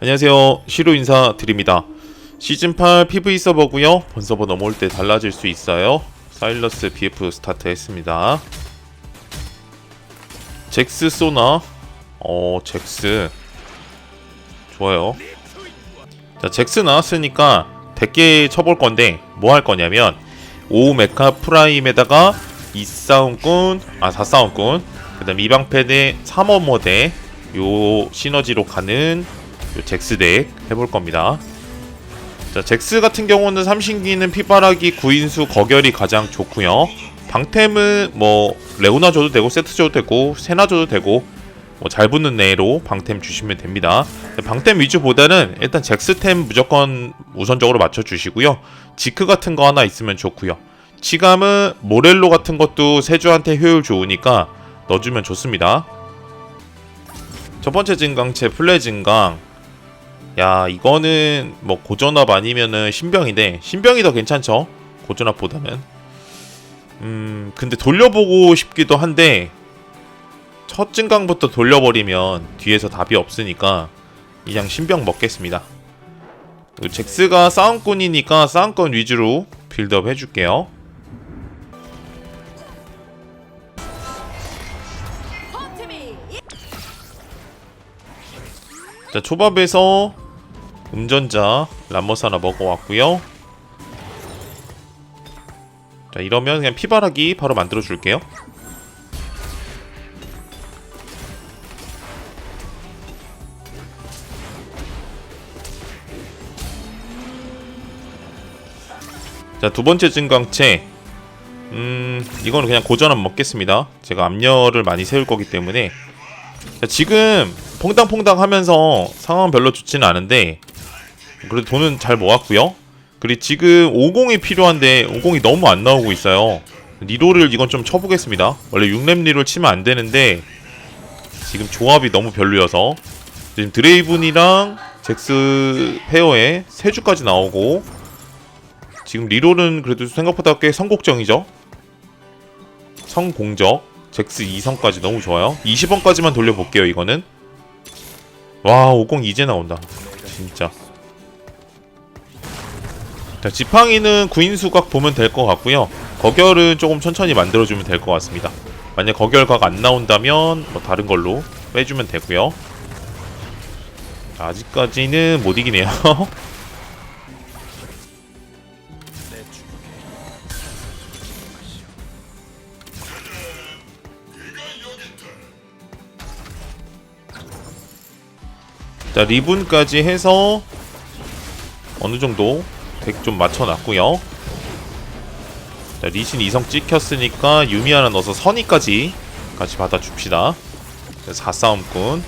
안녕하세요. 시로 인사드립니다. 시즌8 PV 서버고요. 본 서버 넘어올 때 달라질 수 있어요. 사일러스 BF 스타트 했습니다. 잭스 소나 어 잭스 좋아요. 자 잭스 나왔으니까 100개 쳐볼 건데 뭐 할 거냐면 5 메카 프라임에다가 2싸움꾼 아 4싸움꾼 그 다음 이방패대 3원 모대 요 시너지로 가는 요 잭스 덱 해볼 겁니다. 자, 잭스 같은 경우는 삼신기는 피바라기 구인수 거결이 가장 좋고요. 방템은 뭐 레오나 줘도 되고 세트 줘도 되고 세나 줘도 되고 뭐 잘 붙는 애로 방템 주시면 됩니다. 방템 위주보다는 일단 잭스템 무조건 우선적으로 맞춰 주시고요. 지크 같은 거 하나 있으면 좋고요. 치감은 모렐로 같은 것도 세주한테 효율 좋으니까 넣어주면 좋습니다. 첫 번째 증강체 플레 증강 야 이거는 뭐 고전압 아니면은 신병인데 신병이 더 괜찮죠? 고전압보다는. 음 근데 돌려보고 싶기도 한데 첫 증강부터 돌려버리면 뒤에서 답이 없으니까 그냥 신병 먹겠습니다. 잭스가 싸움꾼이니까 싸움꾼 위주로 빌드업 해줄게요. 자 초밥에서 음전자 람머스 하나 먹어왔고요. 자 이러면 그냥 피바라기 바로 만들어 줄게요. 자 두번째 증강체. 음 이거는 그냥 고전압 먹겠습니다. 제가 압력을 많이 세울 거기 때문에. 자, 지금 퐁당퐁당 하면서 상황 별로 좋지는 않은데 그래도 돈은 잘 모았고요. 그리고 지금 50이 필요한데 50이 너무 안 나오고 있어요. 리로를 이건 좀 쳐보겠습니다. 원래 6렙 리로 치면 안 되는데 지금 조합이 너무 별로여서 지금 드레이븐이랑 잭스 페어에 세 주까지 나오고 지금 리롤은 그래도 생각보다 꽤 성곡정이죠. 성공적 잭스 2성까지 너무 좋아요 20원까지만 돌려볼게요 이거는 와 50 이제 나온다 진짜 자 지팡이는 구인수각 보면 될 것 같고요. 거결은 조금 천천히 만들어주면 될 것 같습니다. 만약 거결각 안 나온다면 뭐 다른 걸로 빼주면 되고요. 자, 아직까지는 못 이기네요. 자 리븐까지 해서 어느 정도 덱 좀 맞춰놨고요. 자 리신 이성 찍혔으니까 유미 하나 넣어서 선의까지 같이 받아줍시다. 4싸움꾼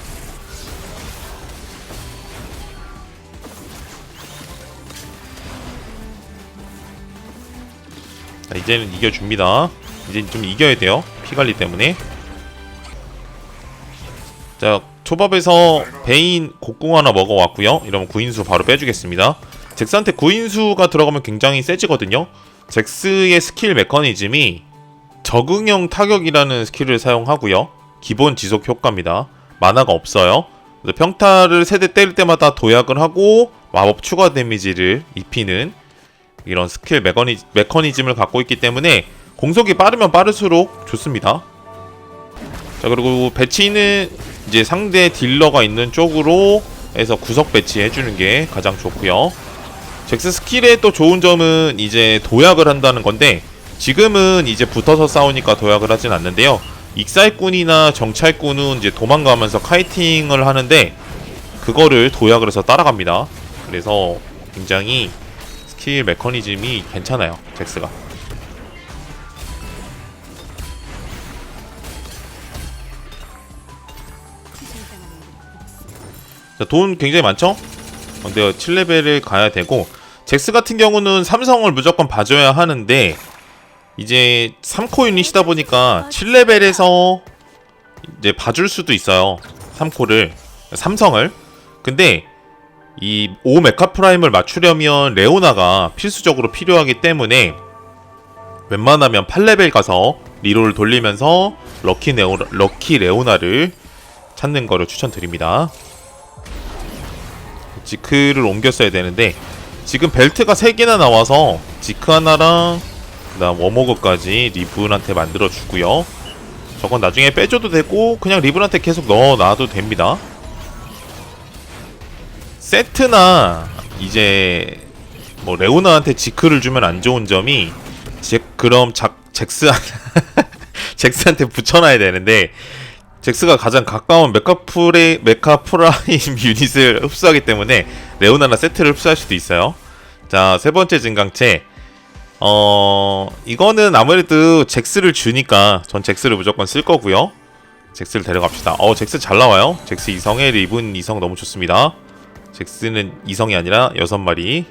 자 이제는 이겨줍니다. 이제 좀 이겨야 돼요. 피관리 때문에. 자 초밥에서 베인 곡궁 하나 먹어왔고요 이러면 구인수 바로 빼주겠습니다 잭스한테 구인수가 들어가면 굉장히 세지거든요. 잭스의 스킬 메커니즘이 적응형 타격이라는 스킬을 사용하고요. 기본 지속 효과입니다. 만화가 없어요. 평타를 세대 때릴 때마다 도약을 하고 마법 추가 데미지를 입히는 이런 스킬 메커니, 메커니즘을 갖고 있기 때문에 공속이 빠르면 빠를수록 좋습니다. 자 그리고 배치는 이제 상대 딜러가 있는 쪽으로 해서 구석 배치해 주는 게 가장 좋고요. 잭스 스킬의 또 좋은 점은 이제 도약을 한다는 건데 지금은 이제 붙어서 싸우니까 도약을 하진 않는데요. 익살꾼이나 정찰꾼은 이제 도망가면서 카이팅을 하는데 그거를 도약을 해서 따라갑니다. 그래서 굉장히 스킬 메커니즘이 괜찮아요. 잭스가. 자, 돈 굉장히 많죠? 근데 7레벨을 가야 되고 잭스 같은 경우는 삼성을 무조건 봐줘야 하는데 이제 3코 유닛이다 보니까 7레벨에서 이제 봐줄 수도 있어요. 3코를 삼성을. 근데 이 5 메카 프라임을 맞추려면 레오나가 필수적으로 필요하기 때문에 웬만하면 8레벨 가서 리롤 돌리면서 럭키, 네오, 럭키 레오나를 찾는 거를 추천드립니다 지크를 옮겼어야 되는데 지금 벨트가 3개나 나와서 지크 하나랑 그다음 워머그까지 리븐한테 만들어 주고요. 저건 나중에 빼줘도 되고 그냥 리븐한테 계속 넣어놔도 됩니다. 세트나 이제 뭐 레오나한테 지크를 주면 안 좋은 점이 제, 그럼 작 잭스 잭스한테 붙여놔야 되는데 잭스가 가장 가까운 메카프레 메카프라임 유닛을 흡수하기 때문에 레오나나 세트를 흡수할 수도 있어요. 자 세 번째 증강체 어 이거는 아무래도 잭스를 주니까 전 잭스를 무조건 쓸 거고요. 잭스를 데려갑시다. 어 잭스 잘 나와요. 잭스 이성의 리븐 이성 너무 좋습니다. 잭스는 이성이 아니라 여섯 마리.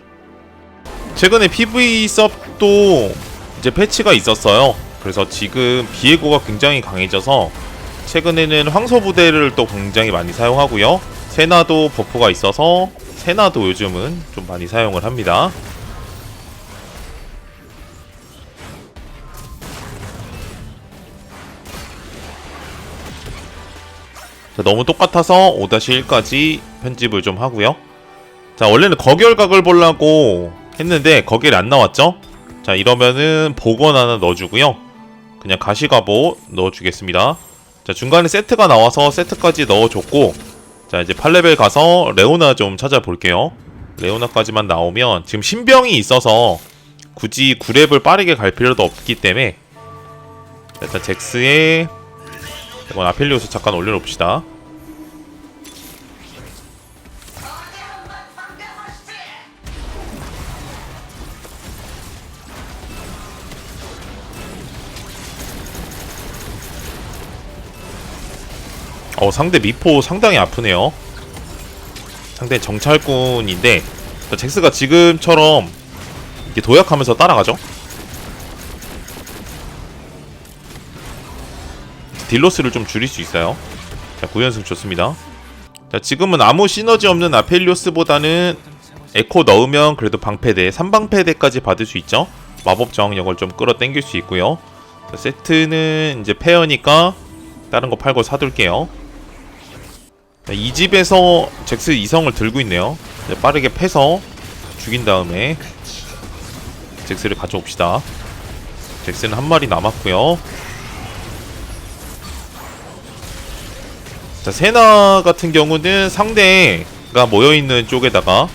최근에 PV 섭도 이제 패치가 있었어요. 그래서 지금 비에고가 굉장히 강해져서 최근에는 황소 부대를 또 굉장히 많이 사용하고요. 세나도 버프가 있어서 세나도 요즘은 좀 많이 사용을 합니다. 자, 너무 똑같아서 5-1까지 편집을 좀 하고요. 자, 원래는 거결각을 보려고 했는데 거결이 안 나왔죠? 자, 이러면은 복원 하나 넣어주고요. 그냥 가시가보 넣어주겠습니다. 자, 중간에 세트가 나와서 세트까지 넣어줬고 자, 이제 8레벨 가서 레오나 좀 찾아볼게요. 레오나까지만 나오면 지금 신병이 있어서 굳이 9렙을 빠르게 갈 필요도 없기 때문에 자, 일단 잭스의 이건 아펠리오스 잠깐 올려놓읍시다. 어 상대 미포 상당히 아프네요. 상대 정찰꾼인데 자, 잭스가 지금처럼 이렇게 도약하면서 따라가죠. 딜로스를 좀 줄일 수 있어요. 자, 9연승 좋습니다. 자, 지금은 아무 시너지 없는 아펠리오스보다는 에코 넣으면 그래도 방패대, 3방패대까지 받을 수 있죠. 마법 저항력을 좀 끌어당길 수 있고요. 자, 세트는 이제 페어니까 다른 거 팔고 사둘게요. 자, 이 집에서 잭스 이성을 들고 있네요. 빠르게 패서 죽인 다음에 잭스를 가져옵시다. 잭스는 한 마리 남았고요. 자, 세나 같은 경우는 상대가 모여있는 쪽에다가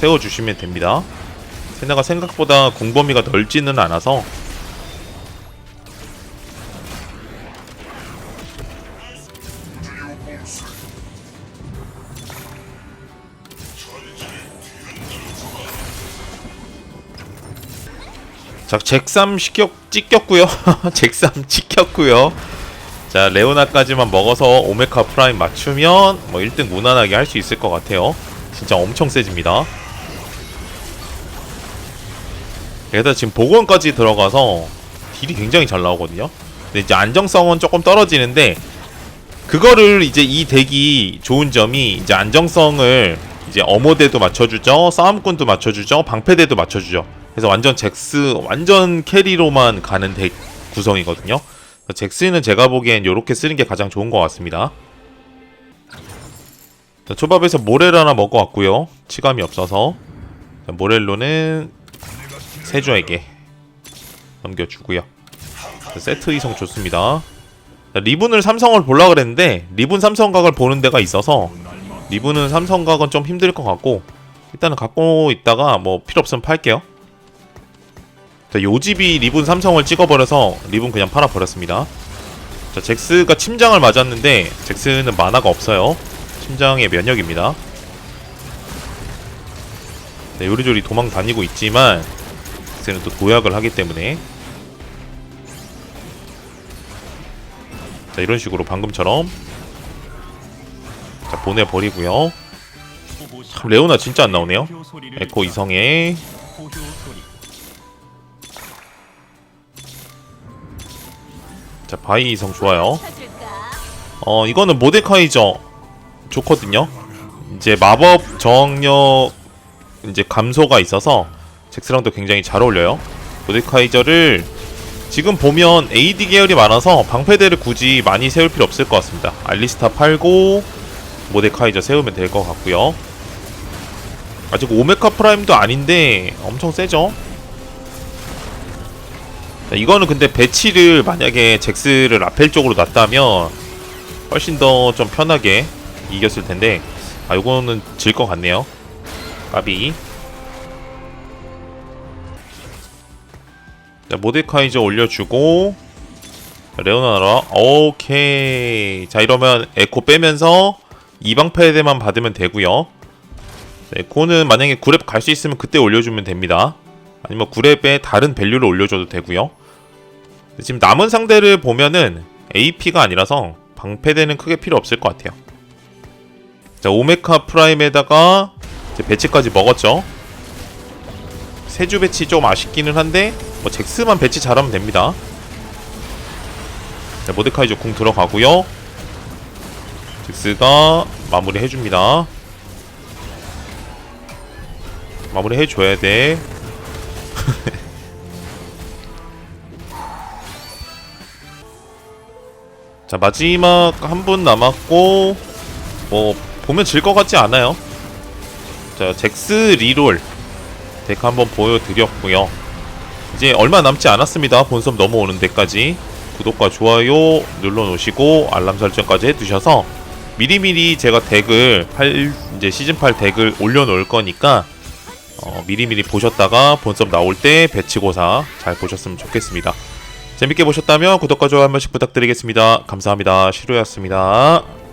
세워주시면 됩니다. 세나가 생각보다 공범위가 넓지는 않아서 자, 잭삼 시켰, 찍혔고요. 잭삼 찍혔고요. 자, 레오나까지만 먹어서 오메카 프라임 맞추면 뭐 1등 무난하게 할 수 있을 것 같아요. 진짜 엄청 세집니다. 게다가 지금 복원까지 들어가서 딜이 굉장히 잘 나오거든요. 근데 이제 안정성은 조금 떨어지는데 그거를 이제 이 덱이 좋은 점이 이제 안정성을 이제 어모대도 맞춰주죠, 싸움꾼도 맞춰주죠, 방패대도 맞춰주죠. 그래서 완전 잭스 완전 캐리로만 가는 덱 구성이거든요. 잭스는 제가 보기엔 이렇게 쓰는 게 가장 좋은 것 같습니다. 자, 초밥에서 모렐 하나 먹어왔고요. 치감이 없어서 자, 모렐로는 세주에게 넘겨주고요. 자, 세트 이성 좋습니다. 자, 리븐을 삼성을 보려 그랬는데 리븐 삼성각을 보는 데가 있어서 리븐은 삼성각은 좀 힘들 것 같고 일단은 갖고 있다가 뭐 필요 없으면 팔게요. 자, 요집이 리븐 삼성을 찍어버려서 리븐 그냥 팔아버렸습니다. 자, 잭스가 침장을 맞았는데 잭스는 만화가 없어요. 침장의 면역입니다. 네, 요리조리 도망 다니고 있지만 잭스는 또 도약을 하기 때문에 자, 이런 식으로 방금처럼 자, 보내버리고요. 참, 레오나 진짜 안 나오네요. 에코 이성의 자, 바이 이성 좋아요. 어, 이거는 모데카이저 좋거든요. 이제 마법 저항력 이제 감소가 있어서 잭스랑도 굉장히 잘 어울려요. 모데카이저를 지금 보면 AD 계열이 많아서 방패대를 굳이 많이 세울 필요 없을 것 같습니다. 알리스타 팔고 모데카이저 세우면 될 것 같고요. 아직 오메카 프라임도 아닌데 엄청 세죠? 자, 이거는 근데 배치를 만약에 잭스를 라펠 쪽으로 놨다면 훨씬 더 좀 편하게 이겼을 텐데 아 요거는 질 것 같네요 까비 자 모데카이저 올려주고 자, 레오나라 오케이 자 이러면 에코 빼면서 이방 패드만 받으면 되고요. 자, 에코는 만약에 9렙 갈수 있으면 그때 올려주면 됩니다. 아니면 9렙에 다른 밸류를 올려줘도 되고요. 지금 남은 상대를 보면은 AP가 아니라서 방패대는 크게 필요 없을 것 같아요. 자 오메카 프라임에다가 배치까지 먹었죠. 세주 배치 좀 아쉽기는 한데 뭐 잭스만 배치 잘하면 됩니다. 자 모데카이저 궁 들어가고요 잭스가 마무리 해줍니다. 마무리 해줘야 돼. 자 마지막 한 분 남았고 뭐 보면 질 것 같지 않아요. 자 잭스 리롤 데크 한번 보여드렸고요. 이제 얼마 남지 않았습니다. 본섬 넘어오는 데까지. 구독과 좋아요 눌러놓으시고 알람 설정까지 해두셔서 미리미리 제가 덱을 8 이제 시즌 8 덱을 올려놓을 거니까 어, 미리미리 보셨다가 본섬 나올 때 배치고사 잘 보셨으면 좋겠습니다. 재밌게 보셨다면 구독과 좋아요 한 번씩 부탁드리겠습니다. 감사합니다. 시로였습니다.